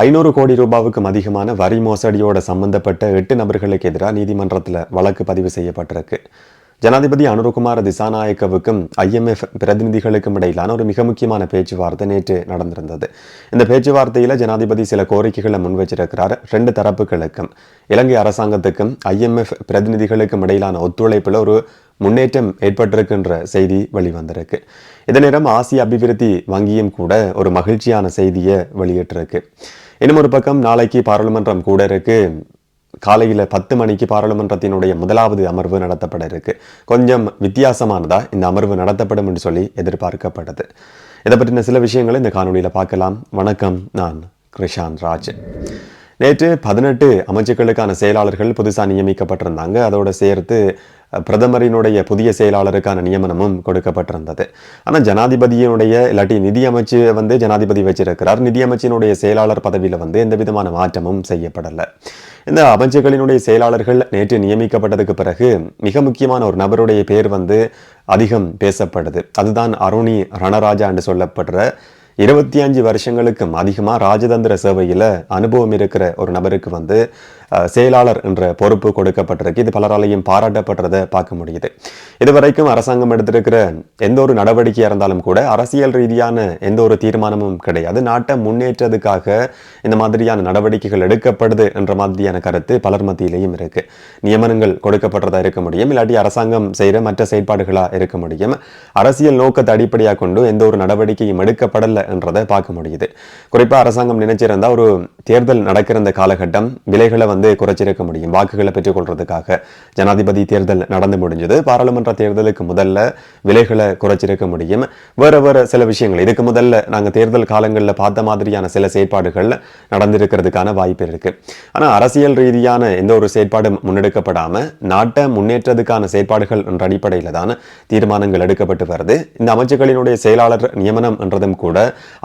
ஐநூறு கோடி ரூபாவுக்கும் அதிகமான வரி மோசடியோட சம்பந்தப்பட்ட எட்டு நபர்களுக்கு எதிராக நீதிமன்றத்தில் வழக்கு பதிவு செய்யப்பட்டிருக்கு. ஜனாதிபதி அனுருகுமார் திசாநாயக்கவுக்கும் ஐஎம்எஃப் பிரதிநிதிகளுக்கும் இடையிலான ஒரு மிக முக்கியமான பேச்சுவார்த்தை நேற்று நடந்திருந்தது. இந்த பேச்சுவார்த்தையில் ஜனாதிபதி சில கோரிக்கைகளை முன்வச்சிருக்கிறார் ரெண்டு தரப்புகளுக்கும். இலங்கை அரசாங்கத்துக்கும் ஐஎம்எஃப் பிரதிநிதிகளுக்கும் இடையிலான ஒத்துழைப்பில் ஒரு முன்னேற்றம் ஏற்பட்டிருக்கின்ற செய்தி வெளிவந்திருக்கு. இதே நேரம் ஆசிய அபிவிருத்தி வங்கியும் கூட ஒரு மகிழ்ச்சியான செய்தியை வெளியிட்டிருக்கு. இன்னும் ஒரு பக்கம் நாளைக்கு பாராளுமன்றம் கூட இருக்கு. காலையில் பத்து மணிக்கு பாராளுமன்றத்தினுடைய முதலாவது அமர்வு நடத்தப்பட இருக்கு. கொஞ்சம் வித்தியாசமானதா இந்த அமர்வு நடத்தப்படும் என்று சொல்லி எதிர்பார்க்கப்படுது இதை பற்றின சில விஷயங்களை இந்த காணொலியில் பார்க்கலாம். வணக்கம் நான் கிருஷாந்த் ராஜ் நேற்று பதினெட்டு அமைச்சுக்களுக்கான செயலாளர்கள் புதுசாக நியமிக்கப்பட்டிருந்தாங்க. அதோடு சேர்த்து பிரதமரினுடைய புதிய செயலாளருக்கான நியமனமும் கொடுக்கப்பட்டிருந்தது. ஆனால் ஜனாதிபதியினுடைய இல்லாட்டி நிதியமைச்சு வந்து ஜனாதிபதி வச்சிருக்கிறார். நிதியமைச்சினுடைய செயலாளர் பதவியில் வந்து எந்த விதமான மாற்றமும் செய்யப்படலை. இந்த அமைச்சுகளினுடைய செயலாளர்கள் நேற்று நியமிக்கப்பட்டதுக்கு பிறகு மிக முக்கியமான ஒரு நபருடைய பேர் வந்து அதிகம் பேசப்படுது. அதுதான் அருணி ரணராஜா என்று சொல்லப்படுற இருபத்தி அஞ்சு வருஷங்களுக்கும் அதிகமாக ராஜதந்திர சேவையில் அனுபவம் இருக்கிற ஒரு நபருக்கு வந்து செயலாளர் என்ற பொறுப்பு கொடுக்கப்பட்டிருக்கு. இது பலராலையும் பாராட்டப்படுறதை பார்க்க முடியுது. இதுவரைக்கும் அரசாங்கம் எடுத்திருக்கிற எந்த ஒரு நடவடிக்கையாக இருந்தாலும் கூட அரசியல் ரீதியான எந்த ஒரு தீர்மானமும் கிடையாது. நாட்டை முன்னேற்றதுக்காக இந்த மாதிரியான நடவடிக்கைகள் எடுக்கப்படுது என்ற மாதிரியான கருத்து பலர் மத்தியிலையும் இருக்கு. நியமனங்கள் கொடுக்கப்படுறதா இருக்க முடியும். இல்லாட்டி அரசாங்கம் செய்கிற மற்ற செயற்பாடுகளாக இருக்க முடியும். அரசியல் நோக்கத்தை அடிப்படையாக கொண்டு எந்த ஒரு நடவடிக்கையும் எடுக்கப்படலை என்றதை பார்க்க முடியுது. குறிப்பாக அரசாங்கம் நினைச்சிருந்தா ஒரு தேர்தல் நடக்கிற இந்த காலகட்டம் விலைகளை வந்து குறைச்சிருக்க முடியும். வாக்குகளை பெற்றுக்கொள்றதுக்காக ஜனாதிபதி தேர்தல் நடந்து முடிஞ்சது. பாராளுமன்ற தேர்தலுக்கு முதல்ல விலைகளை குறைச்சிருக்க முடியும். வேற வேற சில விஷயங்கள். இதுக்கு முதல்ல நாங்கள் தேர்தல் காலங்களில் பார்த்த மாதிரியான சில செயற்பாடுகள் நடந்திருக்கிறதுக்கான வாய்ப்பு இருக்கு. ஆனால் அரசியல் ரீதியான எந்த ஒரு செயற்பாடும் முன்னெடுக்கப்படாமல் நாட்டை முன்னேற்றதுக்கான செயற்பாடுகள் என்ற அடிப்படையில் தான் தீர்மானங்கள் எடுக்கப்பட்டு வருது. இந்த அமைச்சுகளினுடைய செயலாளர் நியமனம் என்றதும் கூட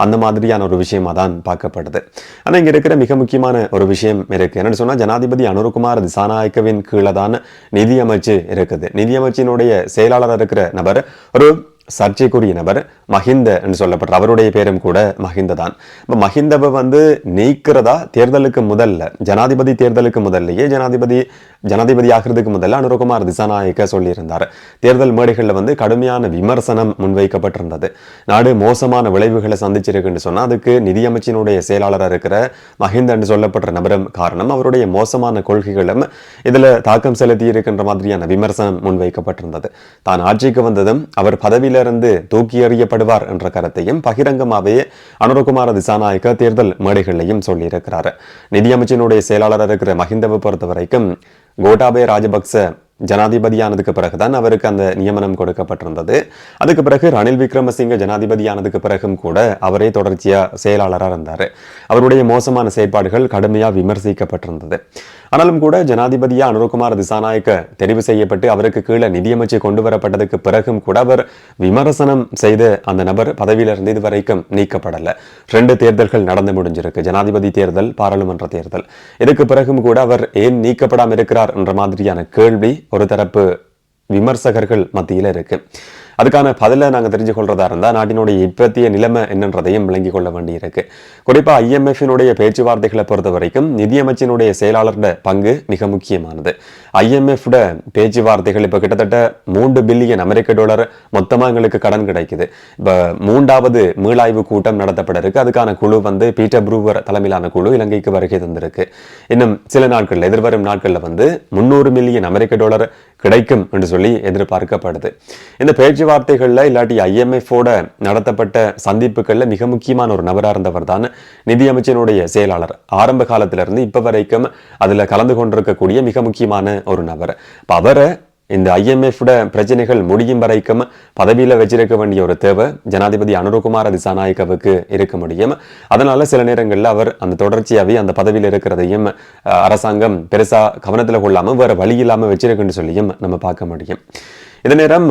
அந்த மாதிரியான ஒரு விஷயமா தான் பார்க்கப்படுது. ஆனால் இங்கே இருக்கிற மிக முக்கியமான ஒரு விஷயம் இருக்கு. என்னன்னு சொன்னால் ஜனாதிபதி அனுருகுமார் திசாநாயக்கவின் கீழே தான் நிதியமைச்சு இருக்குது. நிதி அமைச்சினுடைய செயலாளர் இருக்கிற நபர் ஒரு சர்ச்சைக்குரிய நபர் மஹிந்த என்று சொல்லப்படுற அவருடைய பேரும் கூட மஹிந்த தான் இப்போ மஹிந்தவை வந்து நீக்கிறதா தேர்தலுக்கு முதல்ல ஜனாதிபதி தேர்தலுக்கு முதல்லையே ஜனாதிபதி ஜனாதிபதி ஆகிறதுக்கு முதல்ல அனுரகுமார் திசாநாயக்க சொல்லியிருந்தார். தேர்தல் மேடைகளில் வந்து கடுமையான விமர்சனம் முன்வைக்கப்பட்டிருந்தது. நாடு மோசமான விளைவுகளை சந்திச்சிருக்குன்னு சொன்னால் அதுக்கு நிதியமைச்சினுடைய செயலாளராக இருக்கிற மஹிந்த சொல்லப்பட்ட சொல்லப்படுற நபரும் காரணம் அவருடைய மோசமான கொள்கைகளும் இதில் தாக்கம் செலுத்தி இருக்கின்ற மாதிரியான விமர்சனம் முன்வைக்கப்பட்டிருந்தது. தான் ஆட்சிக்கு வந்ததும் அவர் பதவியில இருந்து தூக்கி எறியப்படுவார் என்ற கருத்தையும் பகிரங்கமாகவே அனுரகுமார திசாநாயக்க தேர்தல் மேடைகளையும் சொல்லியிருக்கிறார். நிதியமைச்சினுடைய செயலாளர் இருக்கிற மஹிந்தவை பொறுத்த வரைக்கும் கோட்டாபய ராஜபக்ச ஜனாதிபதியானதுக்கு பிறகுதான் அவருக்கு அந்த நியமனம் கொடுக்கப்பட்டிருந்தது. அதுக்கு பிறகு ரணில் விக்ரமசிங்க ஜனாதிபதியானதுக்கு பிறகும் கூட அவரே தொடர்ச்சியா செயலாளராக இருந்தார். அவருடைய மோசமான செயற்பாடுகள் கடுமையாக விமர்சிக்கப்பட்டிருந்தது. ஆனாலும் கூட ஜனாதிபதியா அனுரகுமார் திசாநாயக்க தெரிவு செய்யப்பட்டு அவருக்கு கீழே நிதியமைச்சு கொண்டு வரப்பட்டதுக்கு பிறகும் கூட அவர் விமர்சனம் செய்த அந்த நபர் பதவியிலிருந்து இதுவரைக்கும் நீக்கப்படலை. ரெண்டு தேர்தல்கள் நடந்து முடிஞ்சிருக்கு. ஜனாதிபதி தேர்தல் பாராளுமன்ற தேர்தல். இதுக்கு பிறகும் கூட அவர் ஏன் நீக்கப்படாமல் இருக்கிறார் என்ற மாதிரியான கேள்வி ஒரு தரப்பு விமர்சகர்கள் மத்தியில் இருக்கு. அதுக்கான பதிலை நாங்கள் தெரிஞ்சு கொள்றதா இருந்தால் நாட்டினுடைய இப்பத்திய நிலைமை என்னன்றதையும் விளங்கிக் கொள்ள வேண்டியிருக்கு. குறிப்பாக ஐஎம்எஃபினுடைய பேச்சுவார்த்தைகளை பொறுத்த வரைக்கும் நிதியமைச்சினுடைய செயலாளரோட பங்கு மிக முக்கியமானது. ஐஎம்எஃப்ட பேச்சுவார்த்தைகள் இப்போ கிட்டத்தட்ட மூன்று பில்லியன் அமெரிக்க டாலர் மொத்தமாக எங்களுக்கு கடன் கிடைக்குது. இப்போ மூன்றாவது மீளாய்வு கூட்டம் நடத்தப்பட இருக்கு அதுக்கான குழு வந்து பீட்டர் ப்ரூவர் தலைமையிலான குழு இலங்கைக்கு வருகை தந்திருக்கு. இன்னும் சில நாட்கள் எதிர்வரும் நாட்களில் வந்து முன்னூறு மில்லியன் அமெரிக்க டாலர் கிடைக்கும் என்று சொல்லி எதிர்பார்க்கப்படுது. இந்த பேச்சுவார்த்தைகளில் இல்லாட்டி ஐஎம்எஃபோட நடத்தப்பட்ட சந்திப்புகளில் மிக முக்கியமான ஒரு நபராக இருந்தவர் தான் நிதியமைச்சனுடைய செயலாளர். ஆரம்ப காலத்திலிருந்து இப்போ வரைக்கும் அதில் கலந்து கொண்டிருக்கக்கூடிய மிக முக்கியமான ஒரு நபர். இப்போ அவரை இந்த ஐஎம்எஃப்ட பிரச்சனைகள் முடியும் வரைக்கும் பதவியில் வச்சிருக்க வேண்டிய ஒரு தேவை ஜனாதிபதி அனுரகுமார் திசாநாயக்கவுக்கு இருக்க முடியும். அதனால சில நேரங்களில் அவர் அந்த தொடர்ச்சியாகவே அந்த பதவியில் இருக்கிறதையும் அரசாங்கம் பெருசாக கவனத்தில் கொள்ளாமல் வேறு வழி இல்லாமல் வச்சிருக்குன்னு சொல்லியும் நம்ம பார்க்க முடியும். இதே நேரம்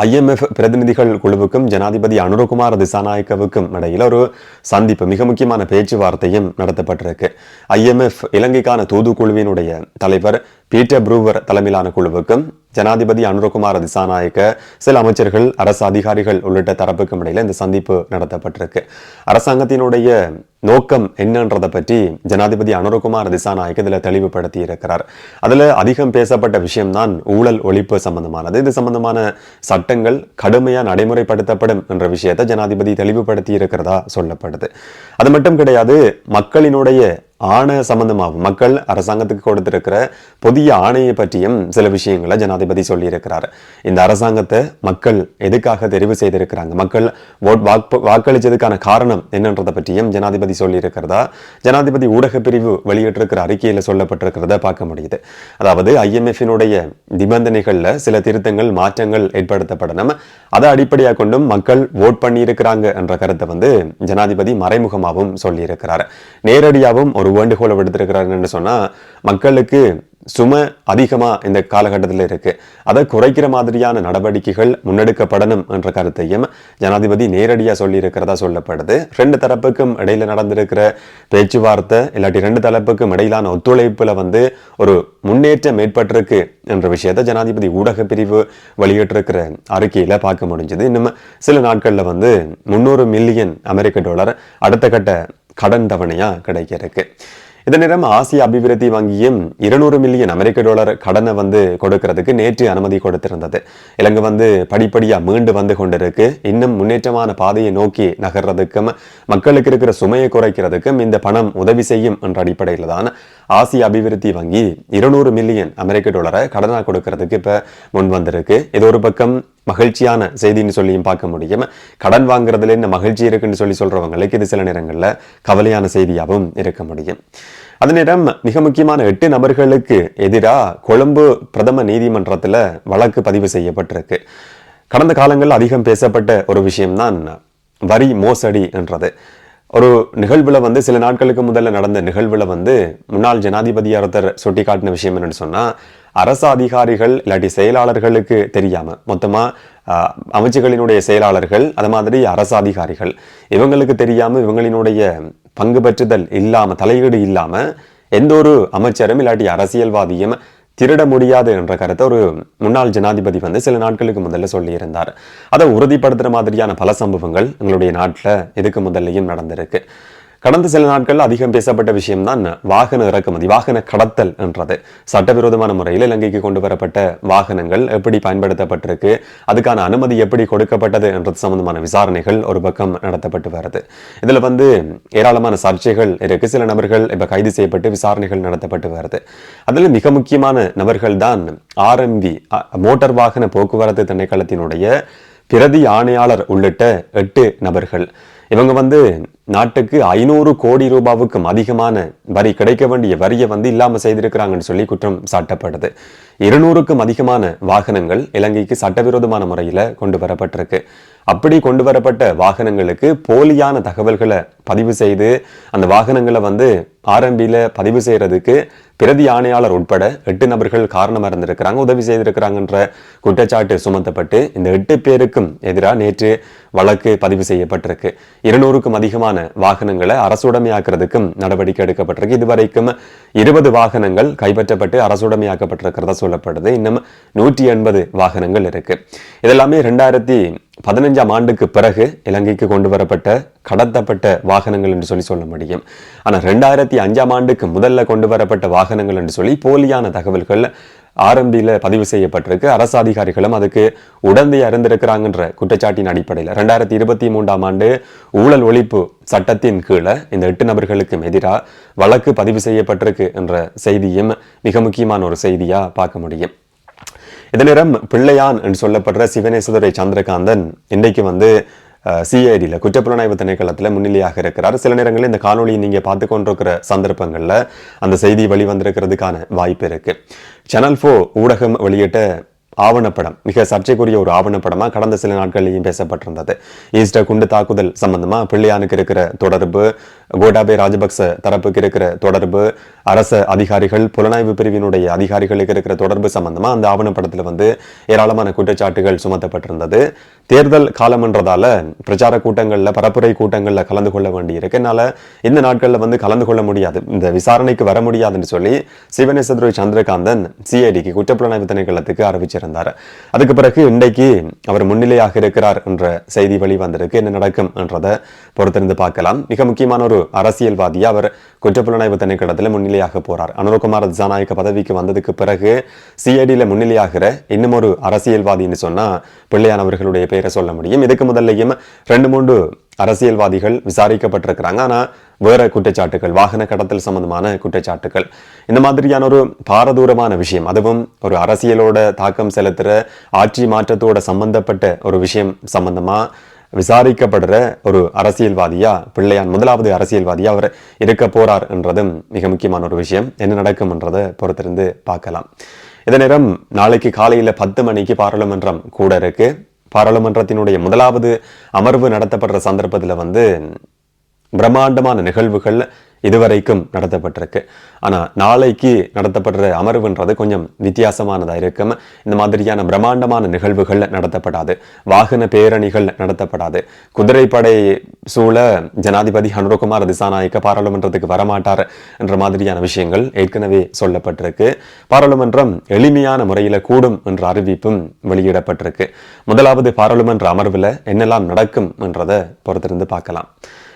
ஐஎம்எஃப் பிரதிநிதிகள் குழுவுக்கும் ஜனாதிபதி அனுரகுமார் திசாநாயக்கவுக்கும் இடையில் ஒரு சந்திப்பு மிக முக்கியமான பேச்சுவார்த்தையும் நடத்தப்பட்டிருக்கு. ஐஎம்எஃப் இலங்கைக்கான தூதுக்குழுவினுடைய தலைவர் பீட்டர் ப்ரூவர் தலைமையிலான குழுவுக்கும் ஜனாதிபதி அனுரகுமார திசாநாயக்க சில அமைச்சர்கள் அரசு அதிகாரிகள் உள்ளிட்ட தரப்புக்கும் இடையில இந்த சந்திப்பு நடத்தப்பட்டிருக்கு. அரசாங்கத்தினுடைய நோக்கம் என்னன்றதை பற்றி ஜனாதிபதி அனுரகுமார் திசாநாயக் இதில் தெளிவுபடுத்தி இருக்கிறார் அதுல அதிகம் பேசப்பட்ட விஷயம்தான் ஊழல் ஒழிப்பு சம்பந்தமானது. இது சம்பந்தமான சட்டங்கள் கடுமையாக நடைமுறைப்படுத்தப்படும் என்ற விஷயத்தை ஜனாதிபதி தெளிவுபடுத்தி இருக்கிறதா சொல்லப்படுது. அது மட்டும் கிடையாது மக்களினுடைய ஆணை சம்பந்தமாகும் மக்கள் அரசாங்கத்துக்கு கொடுத்திருக்கிற புதிய ஆணையை பற்றியும் சில விஷயங்களை ஜனாதிபதி சொல்லியிருக்கிறார். இந்த அரசாங்கத்தை மக்கள் எதுக்காக தெரிவு செய்திருக்கிறாங்க? மக்கள் ஓட் வாக்கு வாக்களிச்சதுக்கான காரணம் என்னன்றதை பற்றியும் ஜனாதிபதி சொல்லியிருக்கிறதா? ஜனாதிபதி ஊடக பிரிவு வெளியிட்டிருக்கிற அறிக்கையில் சொல்லப்பட்டிருக்கிறத பார்க்க முடியுது. அதாவது ஐஎம்எஃபினுடைய நிபந்தனைகள்ல சில திருத்தங்கள் மாற்றங்கள் ஏற்படுத்தப்படணும் அதை அடிப்படையாக கொண்டும் மக்கள் ஓட் பண்ணியிருக்கிறாங்க என்ற கருத்தை வந்து ஜனாதிபதி மறைமுகமாகவும் சொல்லியிருக்கிறார். நேரடியாகவும் ஒரு வேண்டுகோளை விடுத்திருக்கிறாருன்னு சொன்னா மக்களுக்கு சும அதிகமாக இந்த காலகட்டத்தில் இருக்குது அதை குறைக்கிற மாதிரியான நடவடிக்கைகள் முன்னெடுக்கப்படணும் என்ற கருத்தையும் ஜனாதிபதி நேரடியாக சொல்லியிருக்கிறதா சொல்லப்படுது. ரெண்டு தரப்புக்கும் இடையில் நடந்திருக்கிற பேச்சுவார்த்தை இல்லாட்டி ரெண்டு தரப்புக்கும் இடையிலான ஒத்துழைப்பில் வந்து ஒரு முன்னேற்றம் ஏற்பட்டிருக்கு என்ற விஷயத்தை ஜனாதிபதி ஊடக பிரிவு வெளியிட்டிருக்கிற அறிக்கையில் பார்க்க முடிஞ்சது. இன்னும் சில நாட்களில் வந்து முன்னூறு மில்லியன் அமெரிக்க டாலர் அடுத்த கட்ட கடன் தவணையாக கிடைக்க இருக்கு. இதே நேரம் ஆசிய அபிவிருத்தி வங்கியும் இருநூறு மில்லியன் அமெரிக்க டாலர் கடனை வந்து கொடுக்கறதுக்கு நேற்று அனுமதி கொடுத்திருந்தது. இலங்கை வந்து படிப்படியா மீண்டு வந்து கொண்டிருக்கு. இன்னும் முன்னேற்றமான பாதையை நோக்கி நகர்றதுக்கும் மக்களுக்கு இருக்கிற சுமையை குறைக்கிறதுக்கும் இந்த பணம் உதவி செய்யும் என்ற அடிப்படையில் தான் ஆசிய அபிவிருத்தி வங்கி இருநூறு மில்லியன் அமெரிக்க டாலரை கடனாக கொடுக்கறதுக்கு இப்ப முன் வந்திருக்கு. இது ஒரு பக்கம் மகிழ்ச்சியான செய்தின்னு சொல்லியும் பார்க்க முடியும். கடன் வாங்குறதுல என்ன மகிழ்ச்சி இருக்குன்னு சொல்லி சொல்றவங்களுக்கு இது சில நேரங்களில் கவலையான செய்தியாகவும் இருக்க முடியும். அதே நேரம் மிக முக்கியமான எட்டு நபர்களுக்கு எதிராக கொழும்பு பிரதம நீதிமன்றத்தில் வழக்கு பதிவு செய்யப்பட்டிருக்கு. கடந்த காலங்களில் அதிகம் பேசப்பட்ட ஒரு விஷயம்தான் வரி மோசடி என்றது. ஒரு நிகழ்வில் வந்து சில நாட்களுக்கு முதல்ல நடந்த நிகழ்வில் வந்து முன்னாள் ஜனாதிபதி ஒருத்தர் சுட்டி காட்டின விஷயம் என்னென்னு சொன்னால் அரசு அதிகாரிகள் இல்லாட்டி செயலாளர்களுக்கு தெரியாமல் மொத்தமாக ஆஹ், அமைச்சுகளினுடைய செயலாளர்கள் அது மாதிரி அரசு அதிகாரிகள் இவங்களுக்கு தெரியாமல் இவங்களினுடைய பங்கு பெற்றுதல் இல்லாம தலையீடு இல்லாம எந்த ஒரு அமைச்சரும் இல்லாட்டி அரசியல்வாதியும் திருட முடியாது என்ற கருத்தை ஒரு முன்னாள் ஜனாதிபதி வந்து சில நாட்களுக்கு முதல்ல சொல்லியிருந்தார். அதை உறுதிப்படுத்துற மாதிரியான பல சம்பவங்கள் எங்களுடைய நாட்டில் இதுக்கு முதல்லையும் நடந்திருக்கு. கடந்த சில நாட்களில் அதிகம் பேசப்பட்ட விஷயம்தான் வாகன இறக்குமதி வாகன கடத்தல் என்றது. சட்டவிரோதமான முறையில் இலங்கைக்கு கொண்டு வரப்பட்ட வாகனங்கள் எப்படி பயன்படுத்தப்பட்டிருக்கு அதுக்கான அனுமதி எப்படி கொடுக்கப்பட்டது என்றது சம்பந்தமான விசாரணைகள் ஒரு பக்கம் நடத்தப்பட்டு வருது. இதுல வந்து ஏராளமான சர்ச்சைகள் இருக்கு. சில நபர்கள் இப்போ கைது செய்யப்பட்டு விசாரணைகள் நடத்தப்பட்டு வருது. அதுல மிக முக்கியமான நபர்கள் தான் ஆர்எம்பி மோட்டார் வாகன போக்குவரத்து திணைக்களத்தினுடைய பிரதி ஆணையாளர் உள்ளிட்ட எட்டு நபர்கள். இவங்க வந்து நாட்டுக்கு ஐநூறு கோடி ரூபாவுக்கும் அதிகமான வரி கிடைக்க வேண்டிய வரியை வந்து இல்லாமல் செய்திருக்கிறாங்கன்னு சொல்லி குற்றம் சாட்டப்படுது இருநூறுக்கும் அதிகமான வாகனங்கள் இலங்கைக்கு சட்டவிரோதமான முறையில் கொண்டு வரப்பட்டிருக்கு. அப்படி கொண்டு வரப்பட்ட வாகனங்களுக்கு போலியான தகவல்களை பதிவு செய்து அந்த வாகனங்களை வந்து ஆரம்பியில் பதிவு செய்யறதுக்கு பிரதி ஆணையாளர் உட்பட எட்டு நபர்கள் காரணமாக இருந்திருக்கிறாங்க உதவி செய்திருக்கிறாங்கன்ற குற்றச்சாட்டு சுமத்தப்பட்டு இந்த எட்டு பேருக்கும் எதிராக நேற்று வழக்கு பதிவு செய்யப்பட்டிருக்கு. இருநூறுக்கும் அதிகமான வாகனங்களை அரசுடைமையாக்குறதுக்கும் நடவடிக்கை எடுக்கப்பட்டிருக்கு. இதுவரைக்கும் இருபது வாகனங்கள் கைப்பற்றப்பட்டு அரசுடைமையாக்கப்பட்டிருக்கிறதா சொல்லப்படுது. இன்னும் நூற்றி எண்பது வாகனங்கள் இருக்கு. இதெல்லாமே ரெண்டாயிரத்தி பதினஞ்சாம் ஆண்டுக்கு பிறகு இலங்கைக்கு கொண்டு வரப்பட்ட கடத்தப்பட்ட வாகனங்கள் என்று சொல்லி சொல்ல முடியும். ஆனா ரெண்டாயிரத்தி அஞ்சாம் ஆண்டுக்கு முதல்ல கொண்டு வரப்பட்ட வாகனங்கள் என்று சொல்லி போலியான தகவல்கள் ஆரம்பியில பதிவு செய்யப்பட்டிருக்கு. அரசு அதிகாரிகளும் அதுக்கு உடந்தை அறிந்திருக்கிறாங்கன்ற குற்றச்சாட்டின் அடிப்படையில் ரெண்டாயிரத்தி இருபத்தி மூன்றாம் ஆண்டு ஊழல் ஒழிப்பு சட்டத்தின் கீழே இந்த எட்டு நபர்களுக்கும் எதிராக வழக்கு பதிவு செய்யப்பட்டிருக்கு என்ற செய்தியும் மிக முக்கியமான ஒரு செய்தியா பார்க்க முடியும். இதே நேரம் பிள்ளையான் என்று சொல்லப்படுற சிவனேஸ்வரை சந்திரகாந்தன் இன்றைக்கு வந்து சிஐடியில் குற்றப்புலனாய்வு திணைக்களத்தில் முன்னிலையாக இருக்கிறார். சில நேரங்களில் இந்த காணொலியை நீங்கள் பார்த்து கொண்டிருக்கிற சந்தர்ப்பங்களில் அந்த செய்தி வெளிவந்திருக்கிறதுக்கான வாய்ப்பு இருக்கு. சேனல் ஃபோ ஊடகம் வெளியிட்ட ஆவணப்படம் மிக சர்ச்சைக்குரிய ஒரு ஆவணப்படமா கடந்த சில நாட்கள்லையும் பேசப்பட்டிருந்தது. ஈஸ்டர் குண்டு தாக்குதல் சம்பந்தமாக பிள்ளையானுக்கு இருக்கிற தொடர்பு கோட்டாபே ராஜபக்ச தரப்புக்கு இருக்கிற தொடர்பு அரச அதிகாரிகள் புலனாய்வு பிரிவினுடைய அதிகாரிகளுக்கு இருக்கிற தொடர்பு சம்பந்தமா அந்த ஆவணப்படத்துல வந்து ஏராளமான குற்றச்சாட்டுகள் சுமத்தப்பட்டிருந்தது. தேர்தல் காலம்ன்றதால பிரச்சார கூட்டங்கள்ல பரப்புரை கூட்டங்கள்ல கலந்து கொள்ள வேண்டியிருக்கு. என்னால் இந்த நாட்கள்ல வந்து கலந்து கொள்ள முடியாது. இந்த விசாரணைக்கு வர முடியாதுன்னு சொல்லி சிவனேசதுரை சந்திரகாந்தன் சிஐடிக்கு குற்றப்புலனாய்வு திணைக்களத்துக்கு அறிவிச்சிருந்தார் தெரிவித்திருந்தார் அதுக்கு பிறகு இன்றைக்கு அவர் முன்னிலையாக இருக்கிறார் என்ற செய்தி வெளி வந்திருக்கு. என்ன நடக்கும் என்றதை பொறுத்திருந்து பார்க்கலாம். மிக முக்கியமான ஒரு அரசியல்வாதியை அவர் குற்றப்புலனாய்வு திணைக்களத்தில் முன்னிலையாக போறார். அனுரகுமார் திசாநாயக்க பதவிக்கு வந்ததுக்கு பிறகு சிஐடியில் முன்னிலையாகிற இன்னும் ஒரு அரசியல்வாதின்னு சொன்னால் பிள்ளையானவர்களுடைய பெயரை சொல்ல முடியும். இதுக்கு முதல்லையும் ரெண்டு மூன்று அரசியல்வாதிகள் விசாரிக்கப்பட்டிருக்கிறாங்க. ஆனால் வேற குற்றச்சாட்டுகள் வாகன கடத்தல் சம்பந்தமான குற்றச்சாட்டுகள். இந்த மாதிரியான ஒரு பாரதூரமான விஷயம் அதுவும் ஒரு அரசியலோட தாக்கம் செலுத்துற ஆட்சி மாற்றத்தோட சம்பந்தப்பட்ட ஒரு விஷயம் சம்பந்தமா விசாரிக்கப்படுற ஒரு அரசியல்வாதியா பிள்ளையான் முதலாவது அரசியல்வாதியா அவர் இருக்க போறார் என்றதும் மிக முக்கியமான ஒரு விஷயம். என்ன நடக்கும் என்றதை பொறுத்திருந்து பார்க்கலாம். இதே நேரம் நாளைக்கு காலையில பத்து மணிக்கு பாராளுமன்றம் கூட இருக்கு. பாராளுமன்றத்தினுடைய முதலாவது அமர்வு நடத்தப்படுற சந்தர்ப்பத்தில் வந்து பிரம்மாண்டமான நிகழ்வுகள் இதுவரைக்கும் நடத்தப்பட்டிருக்கு. ஆனா நாளைக்கு நடத்தப்படுற அமர்வுன்றது கொஞ்சம் வித்தியாசமானதா இருக்கும். இந்த மாதிரியான பிரம்மாண்டமான நிகழ்வுகள் நடத்தப்படாது. வாகன பேரணிகள் நடத்தப்படாது. குதிரைப்படை சூழ ஜனாதிபதி அனுரகுமார் திசாநாயக்க பாராளுமன்றத்துக்கு வரமாட்டார் என்ற மாதிரியான விஷயங்கள் ஏற்கனவே சொல்லப்பட்டிருக்கு. பாராளுமன்றம் எளிமையான முறையில் கூடும் என்ற அறிவிப்பும் வெளியிடப்பட்டிருக்கு. முதலாவது பாராளுமன்ற அமர்வில் என்னெல்லாம் நடக்கும் என்றதை பொறுத்திருந்து பார்க்கலாம்.